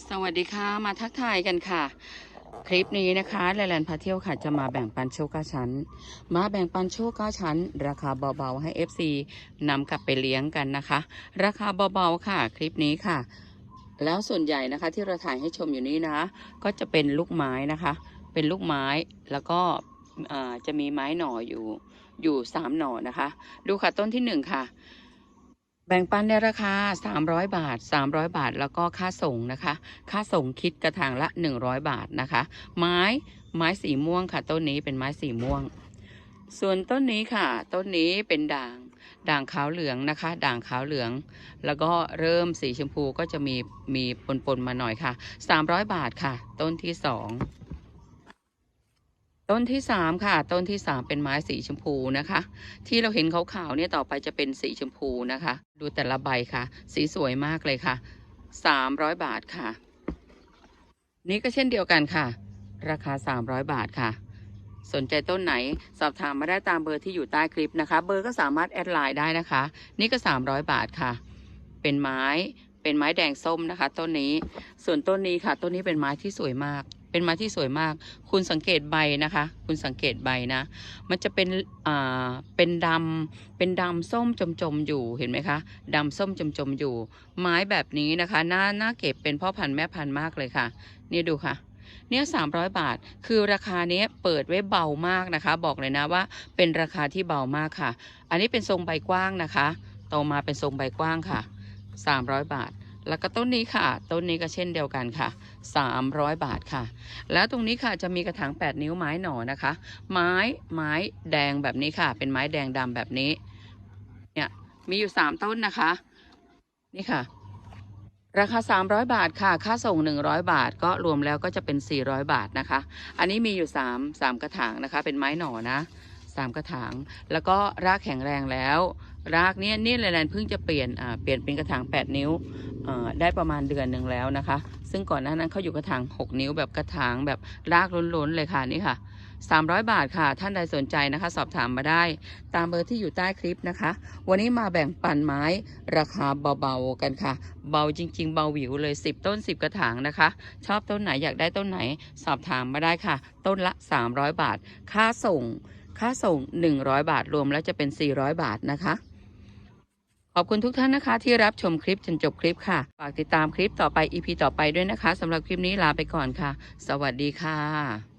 สวัสดีค่ะ มาทักทายกันค่ะ คลิปนี้นะคะแลแลนพาเที่ยวค่ะจะมาแบ่งปันโชคก้าชั้น มาแบ่งปันโชคก้าชั้น ราคาเบาๆให้ FC นำกลับไปเลี้ยงกันนะคะ ราคาเบาๆค่ะ คลิปนี้ค่ะ แล้วส่วนใหญ่นะคะที่เราถ่ายให้ชมอยู่นี้นะก็จะเป็นลูกไม้นะคะ เป็นลูกไม้แล้วก็จะมีไม้หน่ออยู่อยู่สามหน่อนะคะ ดูค่ะต้นที่หนึ่งค่ะ แบ่งปันในราคา 300 บาท 300 บาท แล้วก็ค่าส่งนะคะ ค่าส่งคิดกระถางละ 100 บาทนะคะ ไม้ไม้สีม่วงค่ะ ต้นนี้เป็นไม้สีม่วง ส่วนต้นนี้ค่ะ ต้นนี้เป็นด่าง ด่างขาวเหลืองนะคะ ด่างขาวเหลือง แล้วก็เริ่มสีชมพูก็จะมีมีปนๆมาหน่อยค่ะ 300 บาทค่ะ ต้นที่สอง ต้นที่สามค่ะ ต้นที่สามเป็นไม้สีชมพูนะคะ ที่เราเห็นขาวๆเนี่ยต่อไปจะเป็นสีชมพูนะคะ ดูแต่ละใบค่ะ สีสวยมากเลยค่ะ300บาทค่ะ นี่ก็เช่นเดียวกันค่ะ ราคา300บาทค่ะ สนใจต้นไหนสอบถามมาได้ตามเบอร์ที่อยู่ใต้คลิปนะคะ เบอร์ก็สามารถแอดไลน์ได้นะคะ นี่ก็300บาทค่ะ เป็นไม้เป็นไม้แดงส้มนะคะ ต้นนี้ ส่วนต้นนี้ค่ะ ต้นนี้เป็นไม้ที่สวยมาก เป็นไม้ที่สวยมาก คุณสังเกตใบนะคะ คุณสังเกตใบนะ มันจะเป็นอ่าเป็นดำเป็นดำส้มจมจมๆอยู่เห็นไหมคะดำส้มจมจมๆอยู่ ไม้แบบนี้นะคะน่าน่าเก็บเป็นพ่อพันธุ์แม่พันธุ์มากเลยค่ะ นี่ดูค่ะเนี่ยสามร้อยบาท คือราคาเนี้ยเปิดไว้เบามากนะคะ บอกเลยนะว่าเป็นราคาที่เบามากค่ะ อันนี้เป็นทรงใบกว้างนะคะโตมาเป็นทรงใบกว้างค่ะสามร้อยบาท แล้วก็ต้นนี้ค่ะ ต้นนี้ก็เช่นเดียวกันค่ะสามร้อยบาทค่ะ แล้วตรงนี้ค่ะจะมีกระถาง 8 นิ้วไม้หน่อนะคะ ไม้ไม้แดงแบบนี้ค่ะ เป็นไม้แดงดำแบบนี้ เนี่ยมีอยู่ 3 ต้นนะคะ นี่ค่ะ ราคา 300 บาทค่ะ ค่าส่ง 100 บาท ก็รวมแล้วก็จะเป็น 400 บาทนะคะ อันนี้มีอยู่ 3 3 กระถางนะคะ เป็นไม้หน่อนะ 3 กระถาง แล้วก็รากแข็งแรงแล้ว รากเนี้ยนี่แลนด์เพิ่งจะเปลี่ยนอ่าเปลี่ยนเป็นกระถาง 8 นิ้วอ่าได้ประมาณเดือนหนึ่งแล้วนะคะ ซึ่งก่อนหน้านั้นเขาอยู่กระถาง 6 นิ้วแบบกระถางแบบรากล้นๆเลยค่ะนี่ค่ะ 300 บาทค่ะ ท่านใดสนใจนะคะ สอบถามมาได้ ตามเบอร์ที่อยู่ใต้คลิปนะคะ วันนี้มาแบ่งปันไม้ราคาเบาๆกันค่ะ เบาจริง ๆ เบาหวิวเลย 10 ต้น 10 กระถางนะคะ ชอบต้นไหนอยากได้ต้นไหน สอบถามมาได้ค่ะ ต้นละ 300 บาท ค่าส่ง ค่าส่ง 100 บาทรวมแล้วจะเป็น 400 บาทนะคะ ขอบคุณทุกท่านนะคะ ที่รับชมคลิปจนจบคลิปค่ะ ฝากติดตามคลิปต่อไป EP ต่อไปด้วยนะคะสำหรับคลิปนี้ลาไปก่อนค่ะ สวัสดีค่ะ